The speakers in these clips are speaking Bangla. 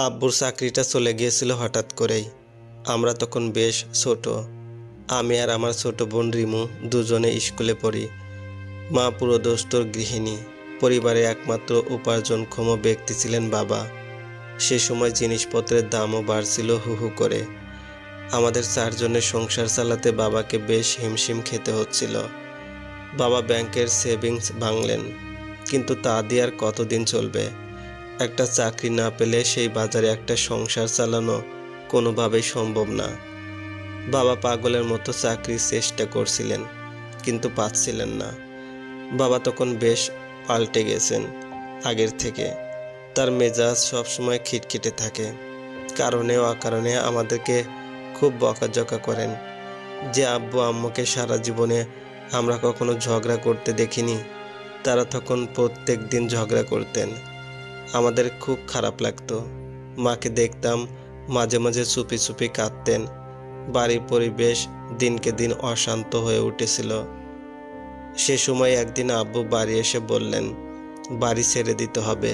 আব্বুর চাকরিটা চলে গিয়েছিল হঠাৎ করেই। আমরা তখন বেশ ছোট। আমি আর আমার ছোট বোন রিমু দুজনে স্কুলে পড়ি। মা পুরো পুরোদস্তর গৃহিণী। পরিবারে একমাত্র উপার্জনক্ষম ব্যক্তি ছিলেন বাবা। সে সময় জিনিসপত্রের দামও বাড়ছিল হু হু করে। আমাদের চারজনের সংসার চালাতে বাবাকে বেশ হিমশিম খেতে হচ্ছিল। বাবা ব্যাংকের সেভিংস ভাঙলেন। কিন্তু তা দিয়ে আর কতদিন চলবে? একটা চাকরি না পেলে সেই বাজারে একটা সংসার চালানো কোনোভাবেই সম্ভব না। বাবা পাগলের মতো চাকরির চেষ্টা করছিলেন, কিন্তু পাচ্ছিলেন না। বাবা তখন বেশ পাল্টে গেছেন আগের থেকে। তার মেজাজ সবসময় খিটখিটে থাকে, কারণে অকারণে আমাদেরকে খুব বকাঝকা করেন। যে আব্বু আম্মুকে সারা জীবনে আমরা কখনো ঝগড়া করতে দেখিনি, তারা তখন প্রত্যেক দিন ঝগড়া করতেন। আমাদের খুব খারাপ লাগতো। মাকে দেখতাম মাঝে মাঝে চুপি চুপি কাঁদতেন। বাড়ির পরিবেশ দিনকে দিন অশান্ত হয়ে উঠেছিল। সে সময় একদিন আব্বু বাড়ি এসে বললেন, বাড়ি ছেড়ে দিতে হবে।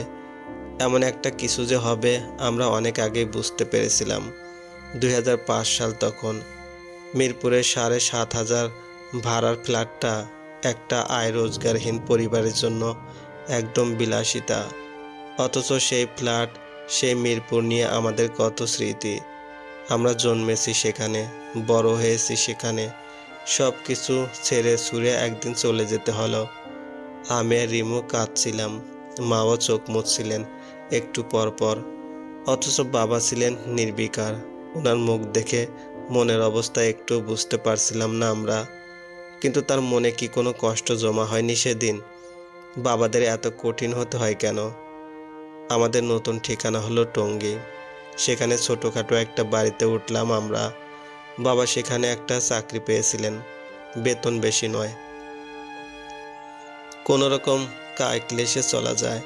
এমন একটা কিছু যে হবে আমরা অনেক আগেই বুঝতে পেরেছিলাম। দুই হাজার পাঁচ সাল তখন মিরপুরের সাড়ে সাত হাজার ভাড়ার ফ্ল্যাটটা একটা আয় রোজগারহীন পরিবারের জন্য একদম বিলাসিতা অথচ সেই ফ্ল্যাট, সেই মিরপুর নিয়ে আমাদের কত স্মৃতি। আমরা জন্মেছি সেখানে, বড় হয়েছি সেখানে। সব কিছু ছেড়ে ছুঁড়ে একদিন চলে যেতে হলো। আমি আর রিমু কাঁদছিলাম, মাও চোখ মুছছিলেন একটু পর পর। অথচ বাবা ছিলেন নির্বিকার, ওনার মুখ দেখে মনের অবস্থা একটু বুঝতে পারছিলাম না আমরা। কিন্তু তার মনে কি কোনো কষ্ট জমা হয়নি সেদিন? বাবাদের এত কঠিন হতে হয় কেন? আমাদের নতুন ঠিকানা হলো টঙ্গী। সেখানে ছোটোখাটো একটা বাড়িতে উঠলাম আমরা। বাবা সেখানে একটা চাকরি পেয়েছিলেন, বেতন বেশি নয়। কোনো রকম কায় ক্লেশে চলা যায়।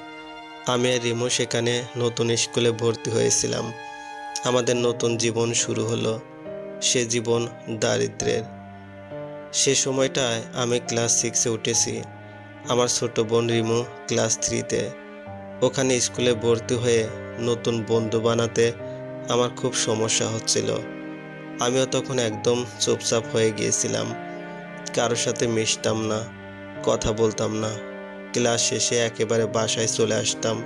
আমি আর রিমু সেখানে নতুন স্কুলে ভর্তি হয়েছিলাম। আমাদের নতুন জীবন শুরু হলো, সে জীবন দারিদ্রের। সে সময়টায় আমি ক্লাস সিক্সে উঠেছি। আমার ছোট বোন রিমু ক্লাস থ্রিতে। ওখানে স্কুলে ভর্তি হয়ে নতুন বন্ধু বানাতে আমার খুব সমস্যা হচ্ছিল। আমিও তখন একদম চুপচাপ হয়ে গিয়েছিলাম। কারোর সাথে মিশতাম না, কথা বলতাম না। ক্লাস শেষে একেবারে বাসায় চলে আসতাম।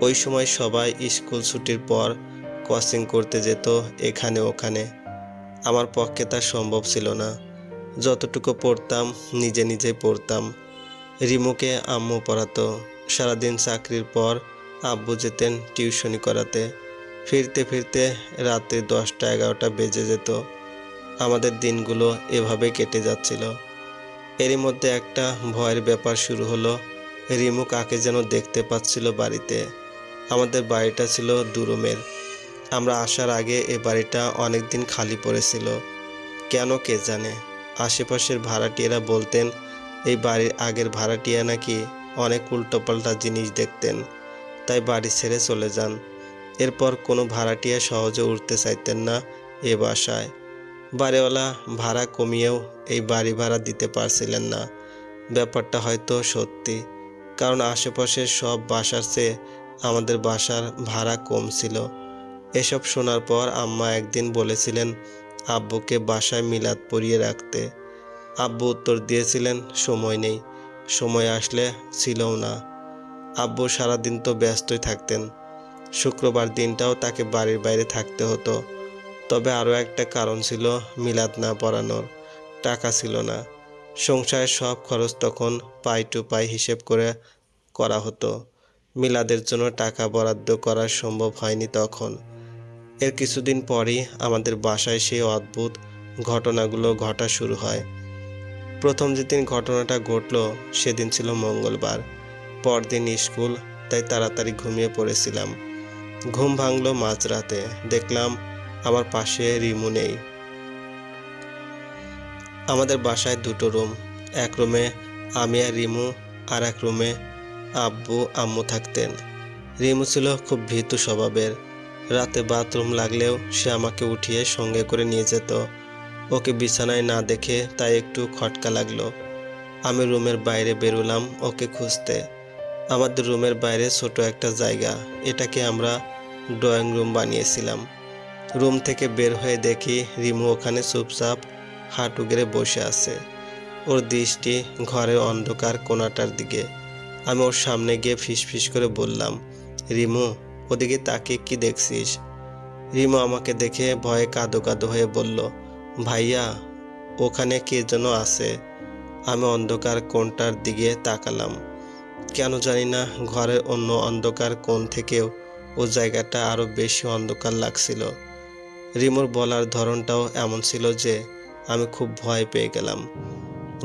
ওই সময় সবাই স্কুল ছুটির পর কোচিং করতে যেত এখানে ওখানে। আমার পক্ষে তা সম্ভব ছিল না। যতটুকু পড়তাম, নিজে নিজে পড়তাম। রিমুকে আম্মু পড়াতো। সারাদিন চাকরির পর আব্বু যেতেন টিউশনি করাতে। ফিরতে ফিরতে রাতে দশটা এগারোটা বেজে যেত। আমাদের দিনগুলো এভাবে কেটে যাচ্ছিল। এরই মধ্যে একটা ভয়ের ব্যাপার শুরু হলো, রিমু কাকে যেন দেখতে পাচ্ছিল বাড়িতে। আমাদের বাড়িটা ছিল দুরুমের। আমরা আসার আগে এ বাড়িটা অনেক দিন খালি পড়েছিল। কেন কে জানে? আশেপাশের ভাড়াটিয়ারা বলতেন, এই বাড়ির আগের ভাড়াটিয়া নাকি অনেক উল্টোপাল্টা জিনিস দেখতেন, তাই বাড়ি ছেড়ে চলে যান। এরপর কোনো ভাড়াটিয়া সহজে উঠতে চাইতেন না এ বাসায়। বাড়িওয়ালা ভাড়া কমিয়েও এই বাড়ি ভাড়া দিতে পারছিলেন না। ব্যাপারটা হয়তো সত্যি, কারণ আশেপাশের সব বাসার চেয়ে আমাদের বাসার ভাড়া কম ছিল। এসব শোনার পর আম্মা একদিন বলেছিলেন আব্বুকে বাসায় মিলাদ পরিয়ে রাখতে। আব্বু উত্তর দিয়েছিলেন, সময় নেই। সময় আসলে ছিলও না। আব্বু সারাদিন তো ব্যস্তই থাকতেন। শুক্রবার দিনটাও তাকে বাড়ির বাইরে থাকতে হতো। তবে আরও একটা কারণ ছিল মিলাদ না পড়ানোর। টাকা ছিল না। সংসারের সব খরচ তখন পাই টু পাই হিসেব করে করা হতো। মিলাদের জন্য টাকা বরাদ্দ করা সম্ভব হয়নি তখন। এর কিছুদিন পরই আমাদের বাসায় সেই অদ্ভুত ঘটনাগুলো ঘটা শুরু হয়। প্রথম যেদিন ঘটনাটা ঘটল, সেদিন ছিল মঙ্গলবার। পরদিন স্কুল, তাই তাড়াতাড়ি ঘুমিয়ে পড়েছিলাম। ঘুম ভাঙলো মাঝরাতে। দেখলাম আমার পাশে রিমু নেই। আমাদের বাসায় দুটো রুম। এক রুমে আমি আর রিমু, আর এক রুমে আব্বু, আম্মু থাকতেন। রিমু ছিল খুব ভীতু স্বভাবের। রাতে বাথরুম লাগলেও সে আমাকে উঠিয়ে সঙ্গে করে নিয়ে যেত। ওকে বিছানায় না দেখে তাই একটু খটকা লাগল। আমি রুমের বাইরে বেরোলাম ওকে খুঁজতে। আমাদের রুমের বাইরে ছোট একটা জায়গা। এটাকে আমরা ড্রয়িং রুম বানিয়েছিলাম। রুম থেকে বের হয়ে দেখি রিমু ওখানে চুপচাপ হাঁটু গেড়ে বসে আছে। ওর দৃষ্টি ঘরের অন্ধকার কোনাটার দিকে। আমি ওর সামনে গিয়ে ফিসফিস করে বললাম, রিমু, ওদিকে তাকে কি দেখছিস? রিমু আমাকে দেখে ভয়ে কাঁদো কাঁদো হয়ে বলল ভাইয়া, ওখানে কে যেন আছে। আমি অন্ধকার কোণটার দিকে তাকালাম। কেন জানি না, ঘরের অন্য অন্ধকার কোণ থেকেও ও জায়গাটা আরও বেশি অন্ধকার লাগছিল। রিমোর বলার ধরনটাও এমন ছিল যে আমি খুব ভয় পেয়ে গেলাম।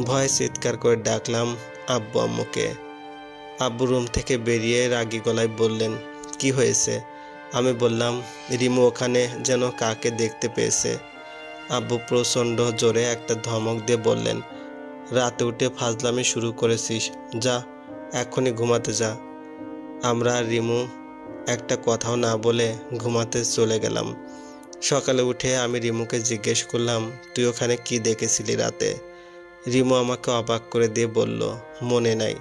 ভয়ে চিৎকার করে ডাকলাম আব্বু আম্মুকে। আব্বু রুম থেকে বেরিয়ে রাগী গলায় বললেন, কি হয়েছে? আমি বললাম, রিমু ওখানে যেন কাকে দেখতে পেয়েছে। আব্বু প্রচণ্ড জোরে একটা ধমক দিয়ে বললেন, রাতে উঠে ফাজলামি শুরু করেছিস, যা, এখনই ঘুমাতে যা। আমরা রিমু একটা কথাও না বলে ঘুমাতে চলে গেলাম। সকালে উঠে আমি রিমুকে জিজ্ঞেস করলাম, তুই ওখানে কি দেখেছিলি রাতে? রিমু আমাকে অবাক করে দিয়ে বলল, মনে নাই।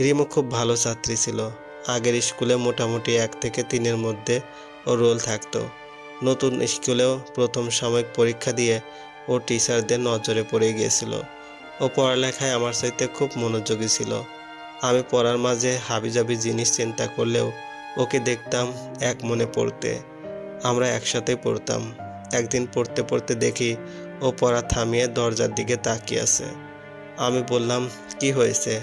রিমু খুব ভালো ছাত্রী ছিল। আগের স্কুলে মোটামুটি এক থেকে তিনের মধ্যে ও রোল থাকতো। নতুন স্কুলেও প্রথম সাময়িক পরীক্ষা দিয়ে ও টিচারদের নজরে পড়ে গিয়েছিল। ও পড়ালেখায় আমার চাইতে খুব মনোযোগী ছিল। আমি পড়ার মাঝে হাবিজাবি জিনিস চিন্তা করলেও ওকে দেখতাম এক মনে পড়তে। আমরা একসাথে পড়তাম। একদিন পড়তে পড়তে দেখি ও পড়া থামিয়ে দরজার দিকে তাকিয়ে আছে। আমি বললাম, কি হয়েছে?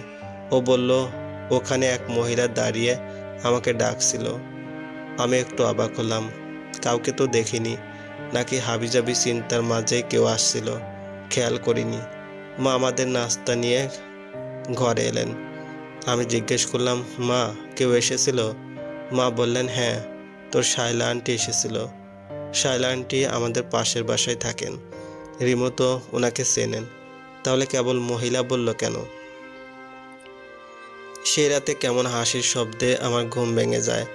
ও বলল, ওখানে এক মহিলা দাঁড়িয়ে আমাকে ডাকছিল। আমি একটু অবাক হলাম। কাউকে তো দেখিনি, নাকি হাবিজাবি চিন্তার মাঝে কেউ আসছিল, খেয়াল করিনি। মা আমাদের নাস্তা নিয়ে ঘরে এলেন। আমি জিজ্ঞেস করলাম, মা, কেউ এসেছিল? মা বললেন হ্যাঁ তোর শাইলা আন্টি এসেছিল। শাইলা আন্টি আমাদের পাশের বাসায় থাকেন। রিমো তো ওনাকে চেনেন। তাহলে কেবল মহিলা বলল কেন? সেই রাতে কেমন হাসির শব্দে আমার ঘুম ভেঙে যায়।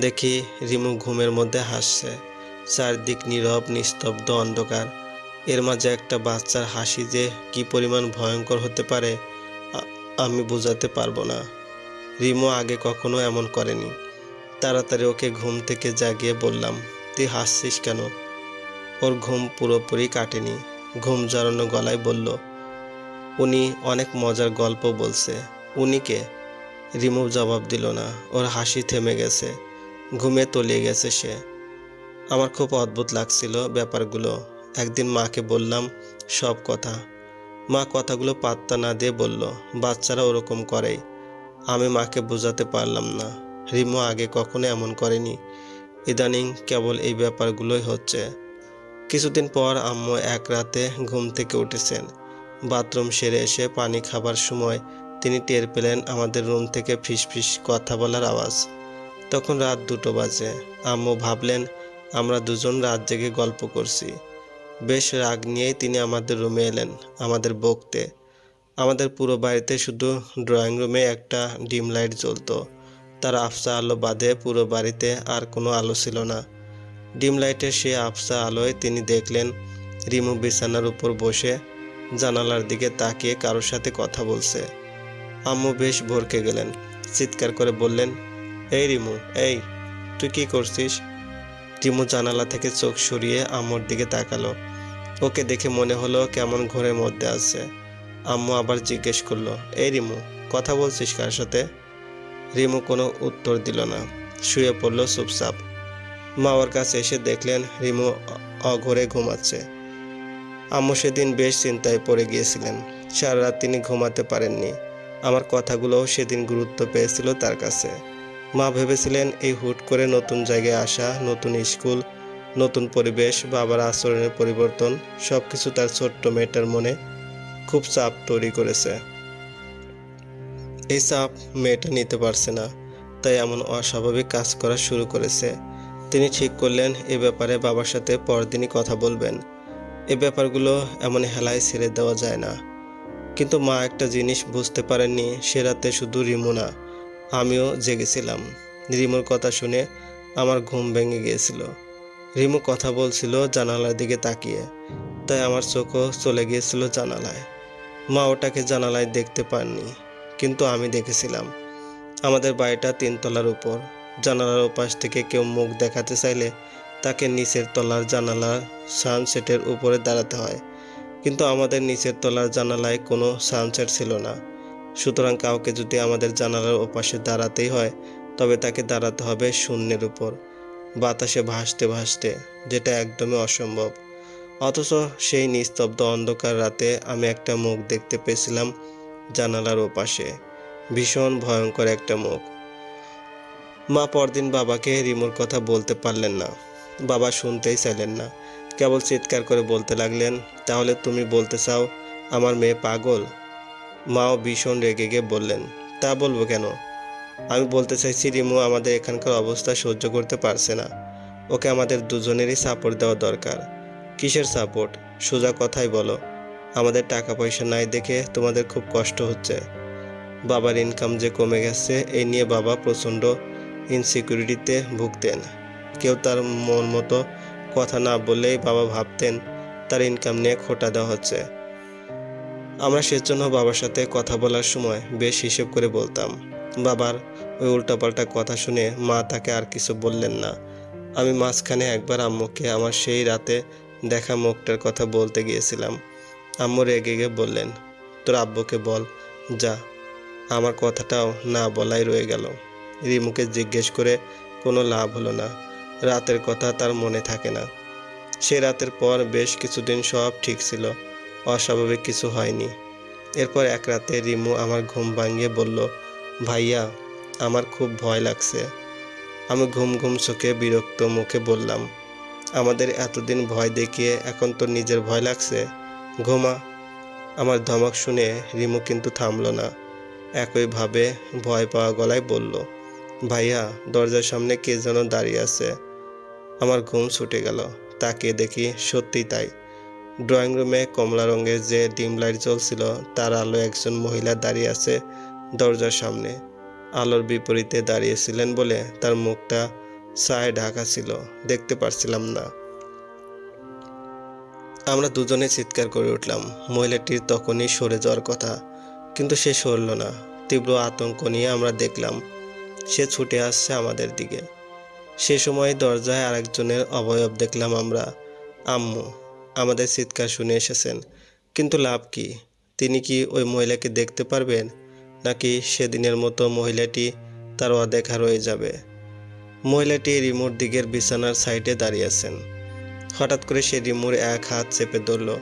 দেখি রিমু ঘুমের মধ্যে হাসছে। চারদিক নীরব, নিস্তব্ধ অন্ধকার। এর মাঝে একটা বাচ্চার হাসি যে কি পরিমাণ ভয়ঙ্কর হতে পারে আমি বোঝাতে পারব না। রিমু আগে কখনো এমন করেনি। তাড়াতাড়ি ওকে ঘুম থেকে জাগিয়ে বললাম, তুই হাসছিস কেন? ওর ঘুম পুরোপুরি কাটেনি। ঘুম জড়ানো গলায় বলল, উনি অনেক মজার গল্প বলছে। উনিকে রিমু জবাব দিল না। ওর হাসি থেমে গেছে। ঘুমে তলিয়ে গেছে সে। আমার খুব অদ্ভুত লাগছিল ব্যাপারগুলো। একদিন মাকে বললাম, সব কথা। মা কথাগুলো পাত্তা না দিয়ে বলল, বাচ্চারা ওরকম করেই। আমি মাকে বোঝাতে পারলাম না। রিমু আগে কখনো এমন করেনি। ইদানিং কেবল এই ব্যাপারগুলোই হচ্ছে। কিছুদিন পর আম্মু এক রাতে ঘুম থেকে উঠেছেন। বাথরুম সেরে এসে পানি খাবার সময় তিনি টের পেলেন আমাদের রুম থেকে ফিসফিস কথা বলার আওয়াজ। তখন রাত দুটো বাজে। আম্মু ভাবলেন, আমরা দুজন রাত জেগে গল্প করছি। বেশ রাগ নিয়েই তিনি আমাদের রুমে এলেন, আমাদের বকতে। আমাদের পুরো বাড়িতে শুধু ড্রয়িং রুমে একটা ডিম লাইট জ্বলতো। তার আফসা আলো বাদে পুরো বাড়িতে আর কোনো আলো ছিল না। ডিম লাইটের সে আফসা আলোয় তিনি দেখলেন, রিমু বিছানার উপর বসে জানালার দিকে তাকিয়ে কারোর সাথে কথা বলছে। আম্মু বেশ ভরকে গেলেন, চিৎকার করে বললেন এই রিমু, এই, তুই কি করছিস? রিমু জানালা থেকে চোখ সরিয়ে আম্মুর দিকে তাকালো। ওকে দেখে মনে হলো কেমন ঘোরের মধ্যে আছে। আম্মু আবার জিজ্ঞেস করল, এই রিমু, কথা বলছিস কার সাথে? রিমু কোনো উত্তর দিল না। শুয়ে পড়ল চুপচাপ। মা ওর কাছে এসে দেখলেন রিমু অঘরে ঘুমাচ্ছে। আম্মু সেদিন বেশ চিন্তায় পড়ে গিয়েছিলেন। সারা রাত তিনি ঘুমাতে পারেননি। আমার কথাগুলোও সেদিন গুরুত্ব পেয়েছিল তার কাছে। মা ভেবেছিলেন এই হুট করে নতুন জায়গায় আসা, নতুন স্কুল, নতুন পরিবেশ বাবার আচরণের পরিবর্তন সব কিছু তার ছোট্ট মেয়েটার মনে খুব চাপ তৈরি করেছে। এই চাপ মেয়েটা নিতে পারছে না, তাই এমন অস্বাভাবিক কাজ করা শুরু করেছে। তিনি ঠিক করলেন, এ ব্যাপারে বাবার সাথে পরদিনই কথা বলবেন। এ ব্যাপারগুলো এমন হেলায় ছেড়ে দেওয়া যায় না। কিন্তু মা একটা জিনিস বুঝতে পারেননি, সে রাতে শুধু রিমু না আমিও জেগেছিলাম। রিমুর কথা শুনে আমার ঘুম ভেঙে গিয়েছিল। রিমু কথা বলছিল জানালার দিকে তাকিয়ে, তাই আমার চোখও চলে গিয়েছিল জানালায়। মা ওটাকে জানালায় দেখতে পাননি, কিন্তু আমি দেখেছিলাম। আমাদের বাড়িটা তিনতলার উপর। জানালার ওপাশ থেকে কেউ মুখ দেখাতে চাইলে তাকে নিচের তলার জানালার সানসেটের উপরে দাঁড়াতে হয়। কিন্তু আমাদের নিচের তলার জানালায় কোনো সানসেট ছিল না। সুতরাং কাউকে যদি আমাদের জানালার ওপাশে দাঁড়াতেই হয়, তবে তাকে দাঁড়াতে হবে শূন্যের উপর। বাতাসে ভাসতে ভাসতে, যেটা একদমই অসম্ভব। অথচ সেই নিস্তব্ধ অন্ধকার রাতে আমি একটা মুখ দেখতে পেয়েছিলাম জানালার ওপাশে। ভীষণ ভয়ঙ্কর একটা মুখ। মা পরদিন বাবাকে রিমোর কথা বলতে পারলেন না। বাবা শুনতেই চাইলেন না। কেবল চিৎকার করে বলতে লাগলেন, তাহলে তুমি বলতে চাও, আমার মেয়ে পাগল? মাও ভীষণ রেগে গিয়ে বললেন, তা বলব কেন? আমি বলতে চাইছি রিমু আমাদের এখানকার অবস্থা সহ্য করতে পারছে না। ওকে আমাদের দুজনেরই সাপোর্ট দেওয়া দরকার। কিসের সাপোর্ট সোজা কথাই বলো। আমাদের টাকা পয়সা নাই দেখে তোমাদের খুব কষ্ট হচ্ছে। বাবার ইনকাম যে কমে গেছে এই নিয়ে বাবা প্রচণ্ড ইনসিকিউরিটিতে ভুগতেন। কেউ তার মন মতো কথা না বললেই বাবা ভাবতেন, তার ইনকাম নিয়ে খোটা দেওয়া হচ্ছে। আমরা সেজন্য বাবার সাথে কথা বলার সময় বেশ হিসেব করে বলতাম, বাবার ওই উল্টাপাল্টা কথা শুনে মা তাকে আর কিছু বললেন না। আমি মাঝখানে একবার আম্মুকে আমার সেই রাতে দেখা মুখটার কথা বলতে গিয়েছিলাম। আম্মু রেগে গিয়ে বললেন, তোর আব্বুকে বল, যা। আমার কথাটাও না বলাই রয়ে গেল। রিমুকে জিজ্ঞেস করে কোনো লাভ হলো না। রাতের কথা তার মনে থাকে না। সে রাতের পর বেশ কিছুদিন সব ঠিক ছিল। অস্বাভাবিক কিছু হয়নি। এরপর এক রাতে রিমু আমার ঘুম ভাঙিয়ে বলল, ভাইয়া, আমার খুব ভয় লাগছে। আমি ঘুম ঘুম চোখে বিরক্ত মুখে বললাম, আমাদের এতদিন ভয় দেখিয়ে এখন তো নিজের ভয় লাগছে? ঘুমা। আমার ধমক শুনে রিমু কিন্তু থামল না। একইভাবে ভয় পাওয়া গলায় বলল, ভাইয়া, দরজার সামনে কে যেন দাঁড়িয়ে আছে? আমার ঘুম ছুটে গেল। তাকে দেখি সত্যিই তাই। ড্রয়িং রুমে কমলা রঙের যে ডিম লাইট জ্বলছিল, তার আলো একজন মহিলা দাঁড়িয়ে আছে দরজার সামনে। আলোর বিপরীতে দাঁড়িয়েছিলেন বলে তার মুখটা ছায় ঢাকা ছিল, দেখতে পারছিলাম না। আমরা দুজনে চিৎকার করে উঠলাম, মহিলাটির তখনই সরে যাওয়ার কথা, কিন্তু সে সরল না। তীব্র আতঙ্ক নিয়ে আমরা দেখলাম, সে ছুটে আসছে আমাদের দিকে। সে সময় দরজায় আরেকজনের অবয়ব দেখলাম আমরা, আম্মু। আমাদের চিৎকার শুনে এসেছেন। কিন্তু লাভ কি? তিনি কি ওই মহিলাকে দেখতে পারবেন? নাকি সেদিনের মতো মহিলাটি তার অদেখা রয়ে যাবে? মহিলাটি রিমোর দিকের বিছানার সাইডে দাঁড়িয়ে আছেন। হঠাৎ করে সে রিমুর এক হাত চেপে ধরল।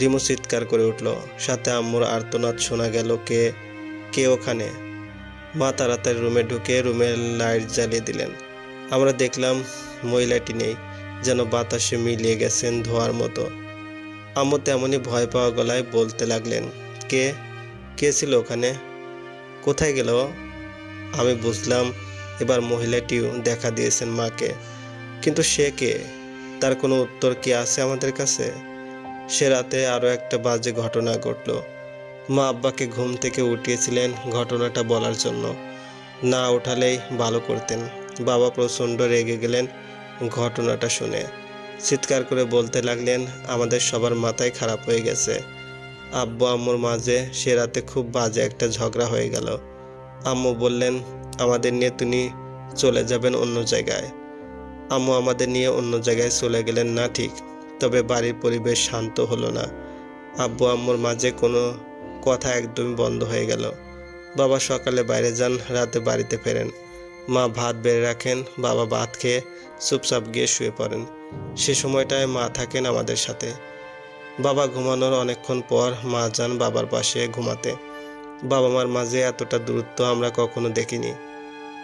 রিমু চিৎকার করে উঠল। সাথে আম্মুর আর্তনাদ শোনা গেল কে কে ওখানে? মা তাড়াতাড়ি রুমে ঢুকে রুমের লাইট জ্বালিয়ে দিলেন। আমরা দেখলাম মহিলাটি নেই। যেন বাতাসে মিলিয়ে গেছেন ধোয়ার মতো। আম্মু তেমনই ভয় পাওয়া গলায় বলতে লাগলেন, কে? কে ছিল ওখানে? কোথায় গেল? আমি বুঝলাম, এবার মহিলাটিও দেখা দিয়েছেন মাকে। কিন্তু সে কে? তার কোনো উত্তর কি আছে আমাদের কাছে? সে রাতে আরও একটা বাজে ঘটনা ঘটলো। মা আব্বাকে ঘুম থেকে উঠিয়েছিলেন ঘটনাটা বলার জন্য। না ওঠালেই ভালো করতেন। বাবা প্রচণ্ড রেগে গেলেন ঘটনাটা শুনে। চিৎকার করে বলতে লাগলেন, আমাদের সবার মাথায় খারাপ হয়ে গেছে। আব্বু আম্মুর মাঝে সে রাতে খুব বাজে একটা ঝগড়া হয়ে গেল। আম্মু বললেন, আমাদের নিয়ে তিনি চলে যাবেন অন্য জায়গায়। আম্মু আমাদের নিয়ে অন্য জায়গায় চলে গেলেন না ঠিক, তবে বাড়ির পরিবেশ শান্ত হলো না। আব্বু আম্মুর মাঝে কোনো কথা একদমই বন্ধ হয়ে গেল। বাবা সকালে বাইরে যান, রাতে বাড়িতে ফেরেন। মা ভাত বেড়ে রাখেন, বাবা ভাত খেয়ে চুপচাপ গিয়ে শুয়ে পড়েন। সে সময়টায় মা থাকেন আমাদের সাথে। বাবা ঘুমানোর অনেকক্ষণ পর মা যান বাবার পাশে ঘুমাতে। বাবা মার মাঝে এতটা দূরত্ব আমরা কখনো দেখিনি।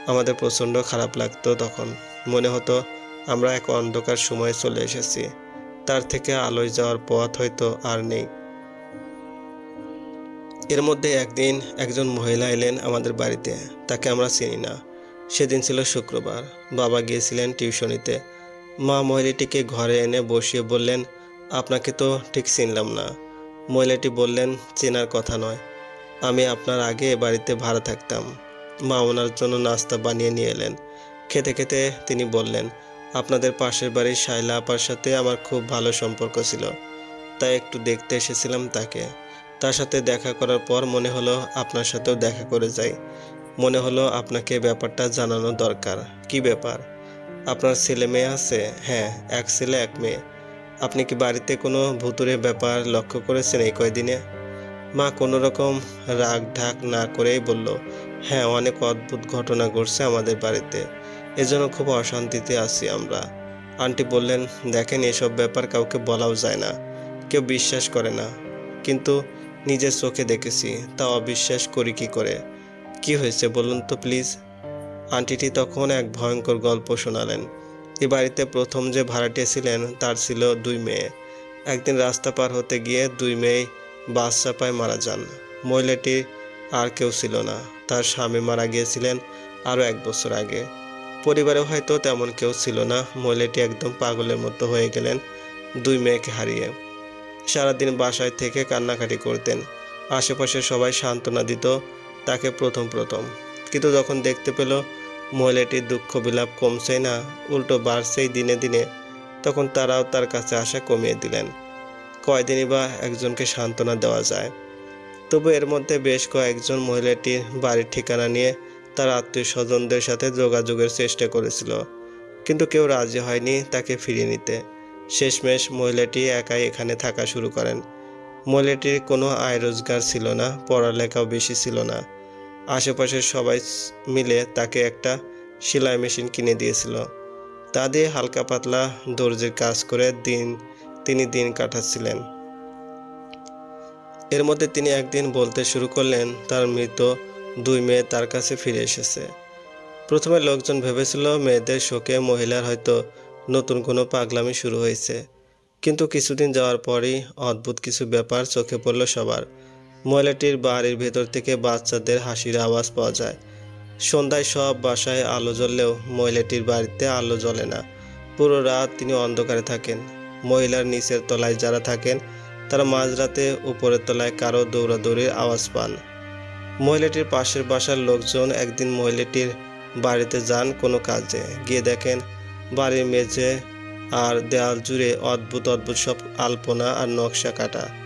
আমাদের প্রচণ্ড খারাপ লাগতো তখন। মনে হতো আমরা এক অন্ধকার সময়ে চলে এসেছি। তার থেকে আলোয় যাওয়ার পথ হয়তো আর নেই। এর মধ্যে একদিন একজন মহিলা এলেন আমাদের বাড়িতে। তাকে আমরা চিনি না। সেদিন ছিল শুক্রবার। বাবা গিয়েছিলেন টিউশনিতে। মা মহিলাটিকে ঘরে এনে বসিয়ে বললেন, আপনাকে তো ঠিক চিনলাম না। মহিলাটি বললেন, চেনার কথা নয়। আমি আপনার আগে বাড়িতে ভাড়া থাকতাম। মা ওনার জন্য নাস্তা বানিয়ে নিয়ে এলেন। খেতে খেতে তিনি বললেন, আপনাদের পাশের বাড়ির শাইলা আপার সাথে আমার খুব ভালো সম্পর্ক ছিল। তাই একটু দেখতে এসেছিলাম তাকে। তার সাথে দেখা করার পর মনে হলো আপনার সাথেও দেখা করে যাই। মনে হলো আপনাকে ব্যাপারটা জানানো দরকার। কি ব্যাপার? আপনার ছেলে মেয়ে আছে? হ্যাঁ এক ছেলে, এক মেয়ে। আপনি কি বাড়িতে কোনো ভুতুরে ব্যাপার লক্ষ্য করেছেন এই কয়দিনে? মা কোনো রকম রাগ ঢাক না করেই বলল হ্যাঁ অনেক অদ্ভুত ঘটনা ঘটছে আমাদের বাড়িতে। এজন্য খুব অশান্তিতে আছি আমরা। আন্টি বললেন, দেখেন, এসব ব্যাপার কাউকে বলাও যায় না। কেউ বিশ্বাস করে না। কিন্তু নিজের চোখে দেখেছি, তা অবিশ্বাস করি কি করে? কি হয়েছে বলুন তো প্লিজ? আন্টিটি তখন এক ভয়ঙ্কর গল্প শোনালেন। এ বাড়িতে প্রথম যে ভাড়াটিয়া ছিলেন, তার ছিল দুই মেয়ে। একদিন রাস্তা পার হতে গিয়ে দুই মেয়ে বাস চাপায় মারা যান। মহিলাটির আর কেউ ছিল না। তার স্বামী মারা গিয়েছিলেন আরও এক বছর আগে। পরিবারে হয়তো তেমন কেউ ছিল না। মহিলাটি একদম পাগলের মতো হয়ে গেলেন দুই মেয়েকে হারিয়ে। সারাদিন বাসায় থেকে কান্নাকাটি করতেন। আশেপাশে সবাই সান্ত্বনা দিত তাকে প্রথম প্রথম। কিন্তু যখন দেখতে পেল মহিলাটির দুঃখ বিলাপ কমছেই না, উল্টো বাড়ছেই দিনে দিনে, তখন তারাও তার কাছে আসা কমিয়ে দিলেন। কয়দিনই বা একজনকে সান্ত্বনা দেওয়া যায়। তবু এর মধ্যে বেশ কয়েকজন মহিলাটির বাড়ির ঠিকানা নিয়ে তার আত্মীয় স্বজনদের সাথে যোগাযোগের চেষ্টা করেছিল। কিন্তু কেউ রাজি হয়নি তাকে ফিরিয়ে নিতে। শেষমেশ মহিলাটি একাই এখানে থাকা শুরু করেন। মহিলাটির কোনো আয় রোজগার ছিল না, পড়ালেখাও বেশি ছিল না। আশেপাশের সবাই মিলে তাকে একটা সেলাই মেশিন কিনে দিয়েছিল। তা দিয়ে হালকা পাতলা দর্জির কাজ করে দিন তিনি দিন কাটাচ্ছিলেন। এর মধ্যে তিনি একদিন বলতে শুরু করলেন, তার মৃত দুই মেয়ে তার কাছে ফিরে এসেছে। প্রথমে লোকজন ভেবেছিল মেয়েদের শোকে মহিলার হয়তো নতুন কোনো পাগলামি শুরু হয়েছে। কিন্তু কিছুদিন যাওয়ার পরই অদ্ভুত কিছু ব্যাপার চোখে পড়ল সবার। মহিলাটির বাড়ির ভেতর থেকে বাচ্চাদের হাসির আওয়াজ পাওয়া যায়। সন্ধ্যায় সব বাসায় আলো জ্বললেও মহিলাটির বাড়িতে আলো জ্বলে না। পুরো রাত তিনি অন্ধকারে থাকেন। মহিলার নিচের তলায় যারা থাকেন, তারা মাঝরাতে উপরের তলায় কারও দৌড়াদৌড়ির আওয়াজ পান। মহিলাটির পাশের বাসার লোকজন একদিন মহিলাটির বাড়িতে যান কোনো কাজে। গিয়ে দেখেন, বাড়ির মেঝে আর দেয়াল জুড়ে অদ্ভুত অদ্ভুত সব আলপনা আর নকশা কাটা।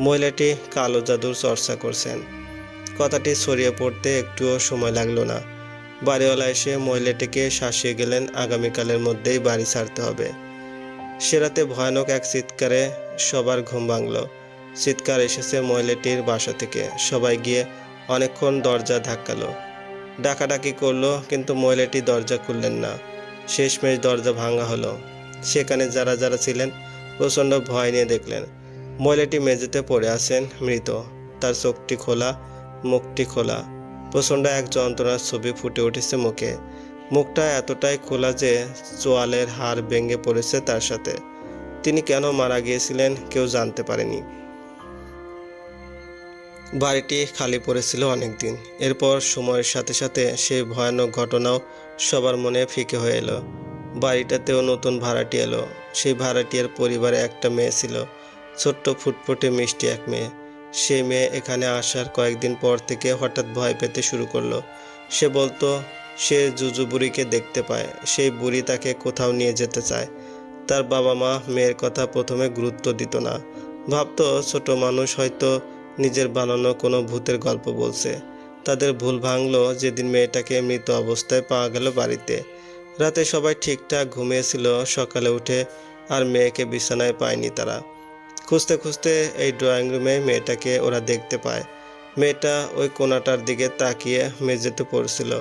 মহিলাটি কালো জাদুর চর্চা করছেন। কথাটি ছড়িয়ে পড়তে একটুও সময় লাগল না। বাড়িওয়ালা এসে মহিলাটিকে শাসিয়ে গেলেন, আগামীকালের মধ্যেই বাড়ি ছাড়তে হবে। সে রাতে ভয়ানক এক চিৎকারে সবার ঘুম ভাঙল। চিৎকার এসেছে মহিলাটির বাসা থেকে। সবাই গিয়ে অনেকক্ষণ দরজা ধাক্কালো। ডাকাডাকি করল, কিন্তু মহিলাটি দরজা খুললেন না। শেষমেশ দরজা ভাঙা হলো। সেখানে যারা যারা ছিলেন, প্রচণ্ড ভয় নিয়ে দেখলেন। মহিলাটি মেঝেতে পড়ে আছেন, মৃত। তার চোখটি খোলা, মুখটি খোলা। প্রচণ্ড এক যন্ত্রণার ছবি ফুটে উঠেছে মুখে। মুখটা এতটাই খোলা যে চোয়ালের হাড় ভেঙে পড়েছে তার সাথে। তিনি কেন মারা গিয়েছিলেন কেউ জানতে পারেনি। বাড়িটি খালি পড়েছিল অনেকদিন। এরপর সময়ের সাথে সাথে সেই ভয়ানক ঘটনাও সবার মনে ফিকে হয়ে এলো। বাড়িটাতেও নতুন ভাড়াটি এলো। সেই ভাড়াটিয়ার পরিবারে একটা মেয়ে ছিল। ছোট্ট ফুটফুটে মিষ্টি এক মেয়ে। সেই মেয়ে এখানে আসার কয়েকদিন পর থেকে হঠাৎ ভয় পেতে শুরু করল। সে বলতো, সে জুজু বুড়িকে দেখতে পায়। সেই বুড়ি তাকে কোথাও নিয়ে যেতে চায়। তার বাবা মা মেয়ের কথা প্রথমে গুরুত্ব দিত না। ভাবতো, ছোট মানুষ হয়তো নিজের বানানো কোনো ভূতের গল্প বলছে। তাদের ভুল ভাঙলো যেদিন মেয়েটাকে মৃত অবস্থায় পাওয়া গেল বাড়িতে। রাতে সবাই ঠিকঠাক ঘুমিয়েছিল। সকালে উঠে আর মেয়েকে বিছানায় পায়নি তারা। খুঁজতে খুঁজতে এই ড্রয়িং রুমে মেয়েটাকে ওরা দেখতে পায়। মেয়েটা ওই কোনাটার দিকে তাকিয়ে মেঝেতে পড়ছিল।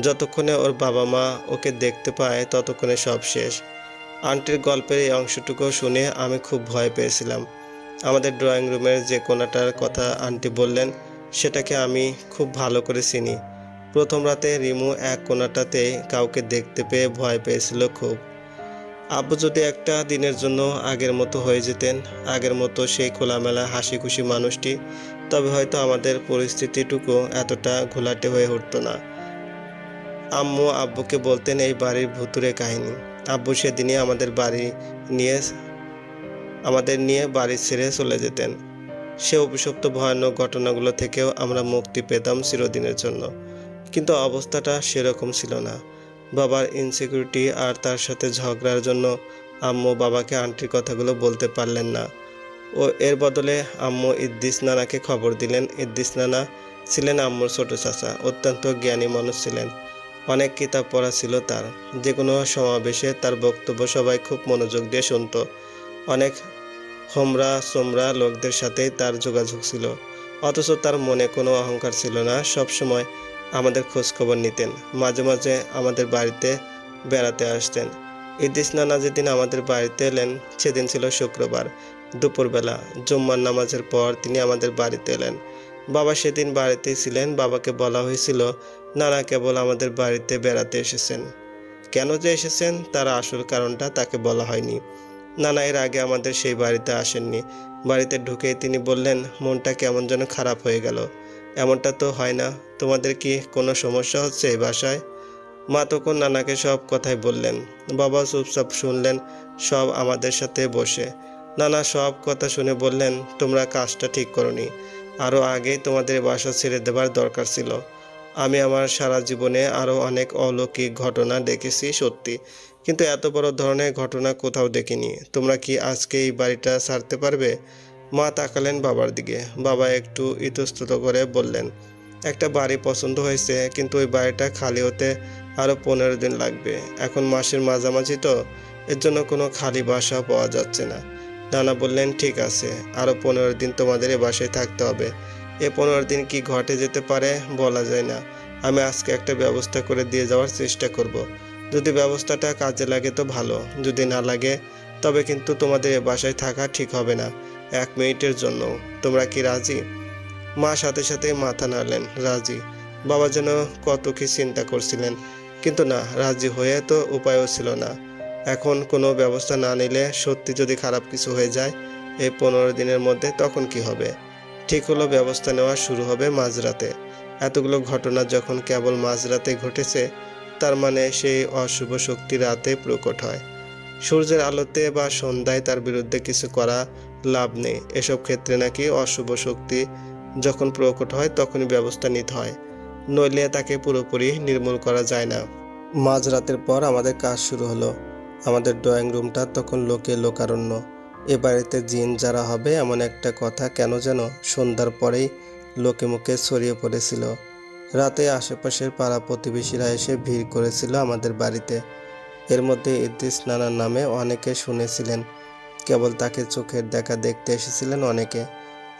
যতক্ষণে ওর বাবা মা ওকে দেখতে পায়, ততক্ষণে সব শেষ। আন্টির গল্পের এই অংশটুকু শুনে আমি খুব ভয় পেয়েছিলাম। আমাদের ড্রয়িং রুমের যে কোনাটার কথা আন্টি বললেন, সেটাকে আমি খুব ভালো করে চিনি। প্রথম রাতে রিমু এক কোনাটাতে কাউকে দেখতে পেয়ে ভয় পেয়েছিল খুব। আব্বু যদি একটা দিনের জন্য আগের মতো হয়ে যেতেন, আগের মতো সেই খোলামেলা হাসি খুশি মানুষটি, তবে হয়তো আমাদের পরিস্থিতিটুকু এতটা ঘোলাটে হয়ে উঠতো না। আম্মু আব্বুকে বলতেন এই বাড়ির ভুতুরে কাহিনী। আব্বু সেদিনই আমাদের বাড়ি নিয়ে, আমাদের নিয়ে বাড়ি ছেড়ে চলে যেতেন। সে অভিশপ্ত ভয়ানক ঘটনাগুলো থেকেও আমরা মুক্তি পেতাম চিরদিনের জন্য। কিন্তু অবস্থাটা সেরকম ছিল না। বাবার ইনসিকিউরিটি আর তার সাথে ঝগড়ার জন্য আম্মু বাবাকে আন্টির কথাগুলো বলতে পারলেন না। ও এর বদলে আম্মু ইদ্দিস নানাকে খবর দিলেন। ইদ্দিস নানা ছিলেন আম্মুর ছোট চাচা, অত্যন্ত জ্ঞানী মানুষ ছিলেন। অনেক কিতাব পড়া ছিল তার। যে কোনো সমাবেশে তার বক্তব্য সবাই খুব মনোযোগ দিয়ে শুনত। অনেক হোমরা সোমরা লোকদের সাথেই তার যোগাযোগ ছিল। অথচ তার মনে কোনো অহংকার ছিল না। সব সময় আমাদের খোঁজখবর নিতেন। মাঝে মাঝে আমাদের বাড়িতে বেড়াতে আসতেন। ইদিস নানা যেদিন আমাদের বাড়িতে এলেন, সেদিন ছিল শুক্রবার। দুপুরবেলা জুম্মার নামাজের পর তিনি আমাদের বাড়িতে এলেন। বাবা সেদিন বাড়িতেই ছিলেন, বাবাকে বলা হয়েছিল, নানা কেবল আমাদের বাড়িতে বেড়াতে এসেছেন। কেন যে এসেছেন? তার আসল কারণটা তাকে বলা হয়নি। নানা এর আগে আমাদের সেই বাড়িতে আসেননি। বাড়িতে ঢুকেই তিনি বললেন, মনটা কেমন যেন খারাপ হয়ে গেল। এমনটা তো হয় না। তোমাদের কি কোনো সমস্যা হচ্ছে এই বাসায়? মা তখন নানাকে সব কথাই বললেন। বাবা চুপচাপ শুনলেন, সব আমাদের সাথে বসে। নানা সব কথা শুনে বললেন, তোমরা কাজটা ঠিক করনি। আরও আগেই তোমাদের বাসা ছেড়ে দেবার দরকার ছিল। আমি আমার সারা জীবনে আরও অনেক অলৌকিক ঘটনা দেখেছি সত্যি। কিন্তু এত বড় ধরনের ঘটনা কোথাও দেখিনি। তোমরা কি আজকে এই বাড়িটা ছাড়তে পারবে? মা তাকালেন বাবার দিকে। বাবা একটু ইতস্তত করে বললেন, একটা বাড়ি পছন্দ হয়েছে, কিন্তু ওই বাড়িটা খালি হতে আরও পনেরো দিন লাগবে। এখন মাসের মাঝামাঝি তো, এর জন্য কোনো খালি বাসা পাওয়া যাচ্ছে না। নানা বললেন, ঠিক আছে আরও পনেরো দিন তোমাদের এ বাসায় থাকতে হবে। এ পনেরো দিন কি ঘটে যেতে পারে বলা যায় না। আমি আজকে একটা ব্যবস্থা করে দিয়ে যাওয়ার চেষ্টা করব। যদি ব্যবস্থাটা কাজে লাগে তো ভালো, যদি না লাগে, তবে কিন্তু তোমাদের এ বাসায় থাকা ঠিক হবে না। এক মিনিটের জন্য। তোমরা কি রাজি? মা সাথে সাথে মাথা নাড়লেন, রাজি। বাবা যেন কত কি চিন্তা করছিলেন। কিন্তু না, রাজি হয়ে তো উপায়ও ছিল না। এখন কোনো ব্যবস্থা না নিলে সত্যি যদি খারাপ কিছু হয়ে যায় এই পনেরো দিনের মধ্যে তখন কি হবে? ঠিক হলো ব্যবস্থা নেওয়া শুরু হবে মাঝরাতে। এতগুলো ঘটনা যখন কেবল মাঝরাতে ঘটেছে, তার মানে সেই অশুভ শক্তি রাতে প্রকট হয়। সূর্যের আলোতে বা সন্ধ্যায় তার বিরুদ্ধে কিছু করা লাভ নেই। এসব ক্ষেত্রে নাকি অশুভ শক্তি যখন প্রকট হয়, তখনই ব্যবস্থা নিতে হয়। নইলে তাকে পুরোপুরি নির্মূল করা যায় না। মাঝরাতের পর আমাদের কাজ শুরু হলো। আমাদের ড্রয়িং রুমটা তখন লোকে লোকারণ্য। এ বাড়িতে জিন যারা হবে, এমন একটা কথা কেন যেন সন্ধ্যার পরেই লোকে মুখে ছড়িয়ে পড়েছিল। রাতে আশেপাশের পাড়া প্রতিবেশীরা এসে ভিড় করেছিল আমাদের বাড়িতে। এর মধ্যে ইদ্রিস নানার নামে অনেকে শুনেছিলেন। কেবল তাকে চোখের দেখা দেখতে এসেছিলেন অনেকে।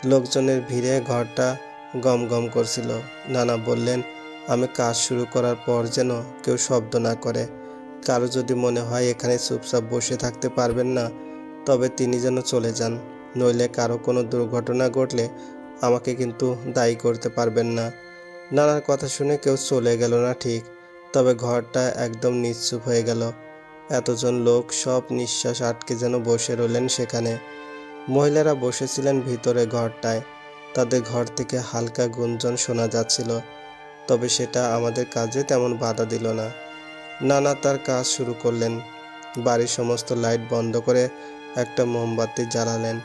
লোকজনের ভিড়ে ঘরটা গম গম করছিল। নানা বললেন, আমি কাজ শুরু করার পর যেন কেউ শব্দ না করে। কারও যদি মনে হয় এখানে চুপচাপ বসে থাকতে পারবেন না, তবে তিনি যেন চলে যান। নইলে কারও কোনো দুর্ঘটনা ঘটলে আমাকে কিন্তু দায়ী করতে পারবেন না। নানার কথা শুনে কেউ চলে গেল না ঠিক, তবে ঘরটা একদম নিশ্চুপ হয়ে গেল। এতজন লোক সব নিঃশ্বাস আটকে যেন বসে রইলেন সেখানে। মহিলারা বসেছিলেন ভিতরে ঘরটায়। তাদের ঘর থেকে হালকা গুঞ্জন শোনা যাচ্ছিল, তবে সেটা আমাদের কাজে তেমন বাধা দিল না। নানা তার কাজ শুরু করলেন। বাড়ির সমস্ত লাইট বন্ধ করে একটা মোমবাতি জ্বালালেন।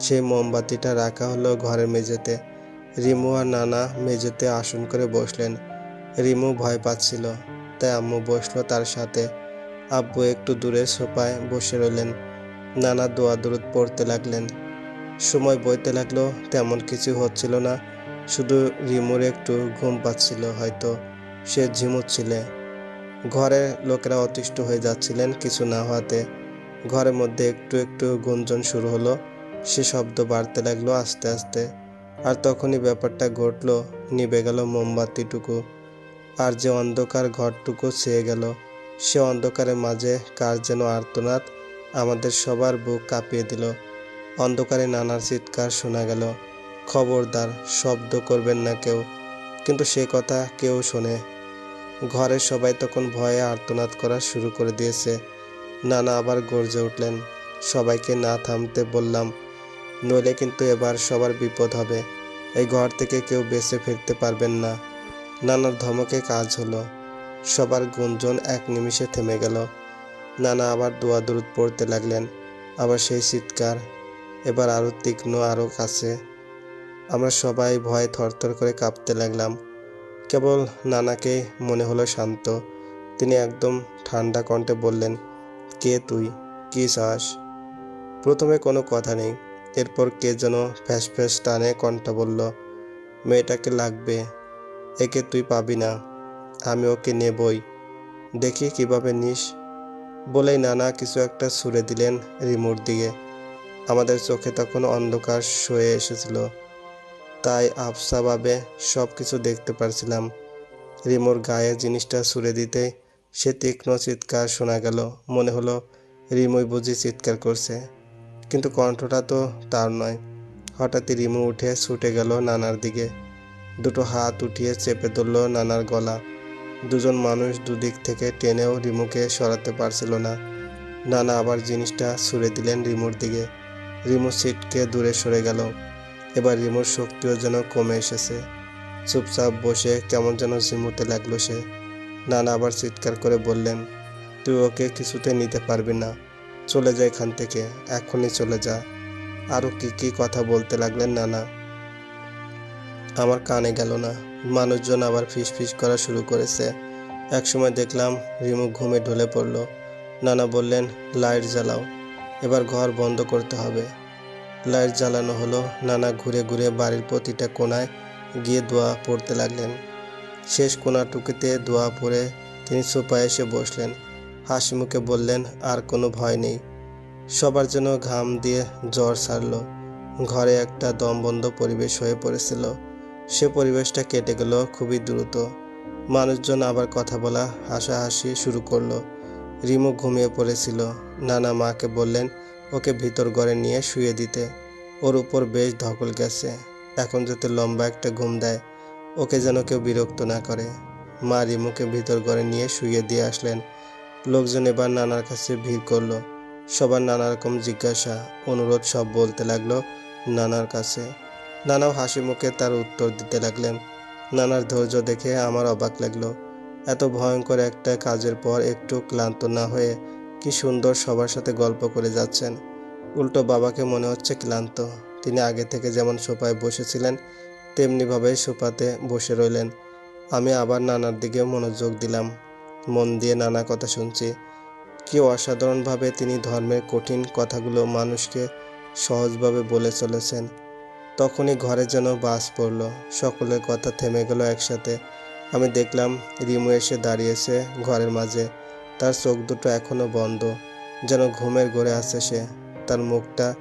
সেই মোমবাতিটা রাখা হলো ঘরের মেঝেতে। রিমু আর নানা মেঝেতে আসন করে বসলেন। রিমু ভয় পাচ্ছিল, তাই আম্মু বসল তার সাথে। আব্বু একটু দূরে সোফায় বসে রইলেন। নানা দোয়া দূরত পড়তে লাগলেন। সময় বইতে লাগল, তেমন কিছু হচ্ছিল না। শুধু রিমুর একটু ঘুম পাচ্ছিল হয়তো। সে ঝিমুচ্ছিলে। ঘরে লোকেরা অতিষ্ঠ হয়ে যাচ্ছিলেন কিছু না হওয়াতে। ঘরের মধ্যে একটু একটু গুঞ্জন শুরু হলো। সে শব্দ বাড়তে লাগল আস্তে আস্তে। আর তখনই ব্যাপারটা ঘটলো, নিভে গেল মোমবাতিটুকু। আর যে অন্ধকার ঘরটুকু ছেয়ে গেল। সে অন্ধকারের মাঝে কার যেন আর্তনাদ আমাদের সবার বুক কাঁপিয়ে দিল। অন্ধকারে নানার চিৎকার শোনা গেল। খবরদার, শব্দ করবেন না কেউ। কিন্তু সে কথা কেউ শোনে। ঘরের সবাই তখন ভয়ে আর্তনাদ করা শুরু করে দিয়েছে। নানা আবার গর্জে উঠলেন। সবাইকে না থামতে বললাম, নইলে কিন্তু এবার সবার বিপদ হবে। এই ঘর থেকে কেউ বেঁচে ফিরতে পারবেন না। নানার ধমকে কাজ হলো। সবার গুঞ্জন এক নিমিষে থেমে গেল। নানা আবার দোয়া দূরত পড়তে লাগলেন। আবার সেই চিৎকার, এবার আরও তীক্ষ্ণ আরও কাছে। আমরা সবাই ভয়ে থরথর করে কাঁপতে লাগলাম। কেবল নানাকে মনে হলো শান্ত। তিনি একদম ঠান্ডা কণ্ঠে বললেন, কে তুই? কি চাস? প্রথমে কোনো কথা নেই। এরপর কে যেন ফ্যাস ফ্যাস টানে কণ্ঠ বলল, মেয়েটাকে লাগবে। একে তুই পাবি না। আমি ওকে নেবই। দেখি কীভাবে নিস। বলেই নানা কিছু একটা ছুড়ে দিলেন রিমোর দিকে। আমাদের চোখে তখন অন্ধকার সয়ে এসেছিল। তাই আফসাভাবে সব কিছু দেখতে পারছিলাম। রিমোর গায়ে জিনিসটা ছুড়ে দিতে সে তীক্ষ্ণ চিৎকার শোনা গেল। মনে হলো রিমুই বুঝি চিৎকার করছে। কিন্তু কণ্ঠটা তো তার নয়। হঠাৎই রিমু উঠে ছুটে গেল নানার দিকে। দুটো হাত উঠিয়ে চেপে ধরল নানার গলা। দুজন মানুষ দুদিক থেকে টেনেও রিমুকে সরাতে পারছিল না। নানা আবার জিনিসটা ছুড়ে দিলেন রিমুর দিকে। রিমু সিটকে দূরে সরে গেল। এবার রিমুর শক্তিও যেন কমে এসেছে। চুপচাপ বসে কেমন যেন ঝিমুতে লাগল সে। নানা আবার চিৎকার করে বললেন, তুই ওকে কিছুতে নিতে পারবি না। চলে যা এখান থেকে, এখনই চলে যা। আরও কি কি কথা বলতে লাগলেন নানা। আমার কানে গেল না। মানুষজন আবার ফিস ফিস করা শুরু করেছে। একসময় দেখলাম রিমু ঘুমে ঢলে পড়ল। নানা বললেন, লাইট জ্বালাও, এবার ঘর বন্ধ করতে হবে। লাইট জ্বালানো হলো, নানা ঘুরে ঘুরে বাড়ির প্রতিটা কোনায় গিয়ে দোয়া পড়তে লাগলেন। শেষ কোনাটুকুতে দোয়া পড়ে তিনি সোফায় এসে বসলেন। হাসি মুখে বললেন, আর কোনো ভয় নেই। সবার জন্য ঘাম দিয়ে জ্বর সারলো। ঘরে একটা দমবন্ধ পরিবেশ হয়ে পড়েছিল। সে পরিবেশটা কেটে গেল খুবই দ্রুত। মানুষজন আবার কথা বলা হাসাহাসি শুরু করল। রিমু ঘুমিয়ে পড়েছিল। নানা মাকে বললেন, ওকে ভিতর ঘরে নিয়ে শুয়ে দিতে। ওর উপর বেশ ধকল গেছে। এখন যাতে লম্বা একটা ঘুম দেয়, ওকে যেন কেউ বিরক্ত না করে। মা রিমুকে ভিতর ঘরে নিয়ে শুয়ে দিয়ে আসলেন। লোকজন এবার নানার কাছে ভিড় করল। সবার নানা রকম জিজ্ঞাসা, অনুরোধ সব বলতে লাগল নানার কাছে। নানাও হাসি মুখে তার উত্তর দিতে লাগলেন। নানার ধৈর্য দেখে আমার অবাক লাগল। এত ভয়ঙ্কর একটা কাজের পর একটু ক্লান্ত না হয়ে কি সুন্দর সবার সাথে গল্প করে যাচ্ছেন। উল্টো বাবাকে মনে হচ্ছে ক্লান্ত। তিনি আগে থেকে যেমন সোফায় বসেছিলেন, তেমনিভাবে সোফাতে বসে রইলেন। আমি আবার নানার দিকে মনোযোগ দিলাম। মন দিয়ে নানা কথা শুনছি। কি অসাধারণভাবে তিনি ধর্মের কঠিন কথাগুলো মানুষকে সহজভাবে বলে চলেছেন। তখনই ঘরে যেন বাস পড়ল। সকলের কথা থেমে গেল একসাথে। আমি দেখলাম রিমু এসে দাঁড়িয়েছে ঘরের মাঝে। তার চোখ দুটো এখনও বন্ধ। যেন ঘুমের ঘরে আছে সে। তার মুখটা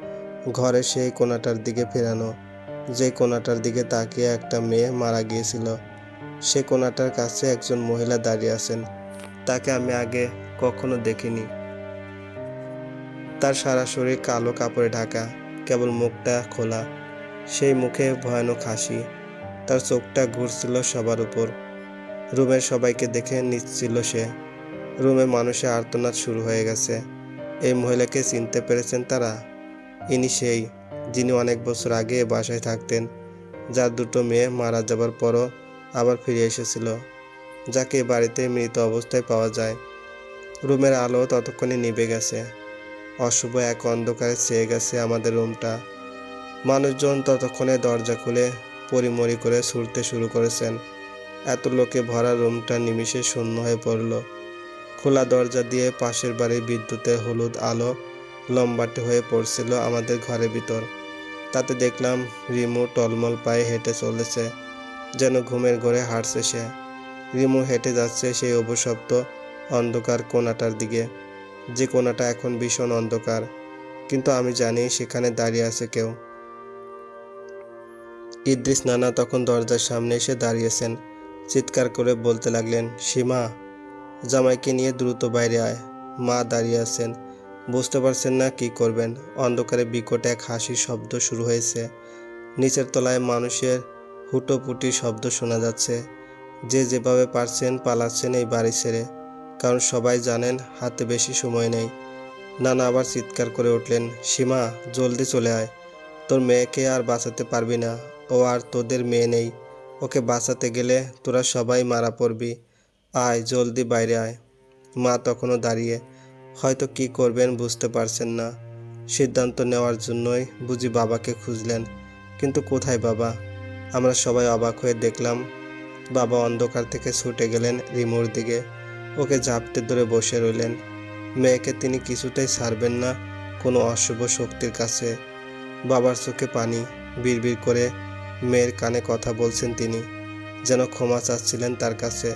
ঘরে সেই কোনাটার দিকে ফেরানো। যে কোনাটার দিকে তাকিয়ে একটা মেয়ে মারা গিয়েছিল। সে কোনাটার কাছে একজন মহিলা দাঁড়িয়ে আছেন। তাকে আমি আগে কখনো দেখিনি। তার সারা শরীর কালো কাপড়ে ঢাকা। কেবল মুখটা খোলা। সেই মুখে ভয়ানক হাসি। তার চোখটা ঘুরছিল সবার উপর। রুমের সবাইকে দেখে নিচ্ছিল সে। রুমে মানুষের আর্তনাদ শুরু হয়ে গেছে। এই মহিলাকে চিনতে পেরেছেন তারা। ইনি সেই, যিনি অনেক বছর আগে বাসায় থাকতেন, যার দুটো মেয়ে মারা যাবার পরও আবার ফিরে এসেছিল, যাকে বাড়িতে মৃত অবস্থায় পাওয়া যায়। রুমের আলো ততক্ষণে নিভে গেছে। অশুভ এক অন্ধকারে চেয়ে গেছে আমাদের রুমটা। মানুষজন ততক্ষণে দরজা খুলে পরিমরি করে ছুটতে শুরু করেছেন। এত লোকে ভরা রুমটা নিমিষে শূন্য হয়ে পড়ল। খোলা দরজা দিয়ে পাশের বাড়ির বিদ্যুতের হলুদ আলো লম্বাটে হয়ে পড়ছিল আমাদের ঘরের ভিতর। তাতে দেখলাম রিমু টলমল পায়ে হেঁটে চলেছে, যেন ঘুমের ঘরে হাঁটছে সে। রিমু হেঁটে যাচ্ছে সেই অবশব্দ অন্ধকার কোনাটার দিকে। যে কোনাটা এখন ভীষণ অন্ধকার, কিন্তু আমি জানি সেখানে দাঁড়িয়ে আছে কেউ। ইদ্রিস নানা তখন দরজার সামনে এসে দাঁড়িয়েছেন। চিৎকার করে বলতে লাগলেন, সীমা, জামাইকে নিয়ে দ্রুত বাইরে আয়। মা দাঁড়িয়ে আছেন। বুঝতে পারছেন না কি করবেন। অন্ধকারে বিকট এক হাসির শব্দ শুরু হয়েছে। নিচের তলায় মানুষের হুটোপুটি শব্দ শোনা যাচ্ছে। যে যেভাবে পারছেন পালাচ্ছেন এই বাড়ি ছেড়ে। কারণ সবাই জানেন হাতে বেশি সময় নেই। নানা আবার চিৎকার করে উঠলেন, সীমা, জলদি চলে আয়। তোর মেয়েকে আর বাঁচাতে পারবি না। ও আর তোদের মেয়ে নেই। ওকে বাঁচাতে গেলে তোরা সবাই মারা পড়বি। আয়, জলদি বাইরে আয়। মা তখনও দাঁড়িয়ে হয়তো কি করবেন বুঝতে পারছেন না। সিদ্ধান্ত নেওয়ার জন্যই বুঝি বাবাকে খুঁজলেন। কিন্তু কোথায় বাবা? আমরা সবাই অবাক হয়ে দেখলাম বাবা অন্ধকার থেকে ছুটে গেলেন রিমোর দিকে। ওকে ঝাপটে ধরে বসে রইলেন। মেয়েকে তিনি কিছুতেই ছাড়বেন না কোনো অশুভ শক্তির কাছে। বাবার চোখে পানি বিড়বিড় করে মেয়ের কানে কথা বলছেন তিনি যেন ক্ষমা চাচ্ছিলেন তার কাছে।